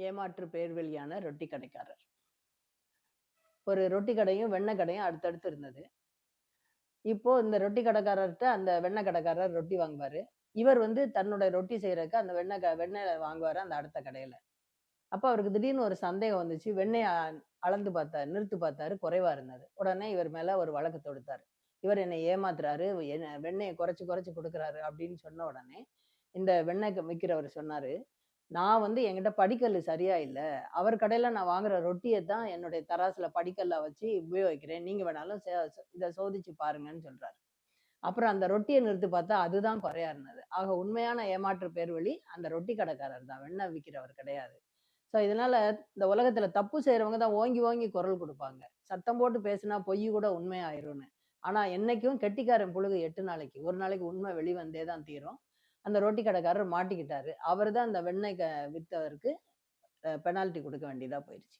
ஏமாற்று பேர்வழியான ரொட்டி கடைக்காரர். ஒரு ரொட்டி கடையும் வெண்ணெய் கடையும் அடுத்தடுத்து இருந்தது. இப்போ இந்த ரொட்டி கடைக்காரர்கிட்ட அந்த வெண்ணெய் கடைக்காரர் ரொட்டி வாங்குவாரு. இவர் வந்து தன்னோட ரொட்டி செய்யறதுக்கு அந்த வெண்ணெய் க- வெண்ணெய் வாங்குவாரு அந்த அடுத்த கடையில. அப்ப அவருக்கு திடீர்னு ஒரு சந்தேகம் வந்துச்சு. வெண்ணெய் அ- அளந்து பார்த்தாரு நிறுத்து பார்த்தாரு குறைவா இருந்தது. உடனே இவர் மேல ஒரு வழக்கு தொடுத்தாரு. இவர் என்னை ஏமாத்துறாரு என்ன வெண்ணெயை குறைச்சு குறைச்சு கொடுக்குறாரு அப்படின்னு சொன்ன உடனே இந்த வெண்ணெய் விற்கிறவர் சொன்னாரு நான் வந்து என்கிட்ட படிக்கல் சரியா இல்லை. அவர் கடையில் நான் வாங்குற ரொட்டியை தான் என்னுடைய தராசில் படிக்கல்ல வச்சு உபயோகிக்கிறேன். நீங்கள் வேணாலும் சே- இதை சோதிச்சு பாருங்கன்னு சொல்றாரு. அப்புறம் அந்த ரொட்டியை நிறுத்து பார்த்தா அதுதான் குறையா இருந்தது. ஆக உண்மையான ஏமாற்று பேர் வழி அந்த ரொட்டி கடைக்காரர் தான். வெண்ணெய் விற்கிறவர் கிடையாது. ஸோ இதனால இந்த உலகத்துல தப்பு செய்யறவங்க தான் ஓங்கி ஓங்கி குரல் கொடுப்பாங்க. சத்தம் போட்டு பேசினா பொய் கூட உண்மையாயிரும்னு. ஆனா என்னைக்கும் கெட்டிக்காரன் புழுகு எட்டு நாளைக்கு ஒரு நாளைக்கு உண்மை வெளிவந்தே தான் தீரும். அந்த ரொட்டி கடைக்காரர் மாட்டிக்கிட்டாரு. அவர் தான் அந்த வெண்ணெய் க- விற்றவருக்கு பெனால்ட்டி கொடுக்க வேண்டியதாக போயிடுச்சு.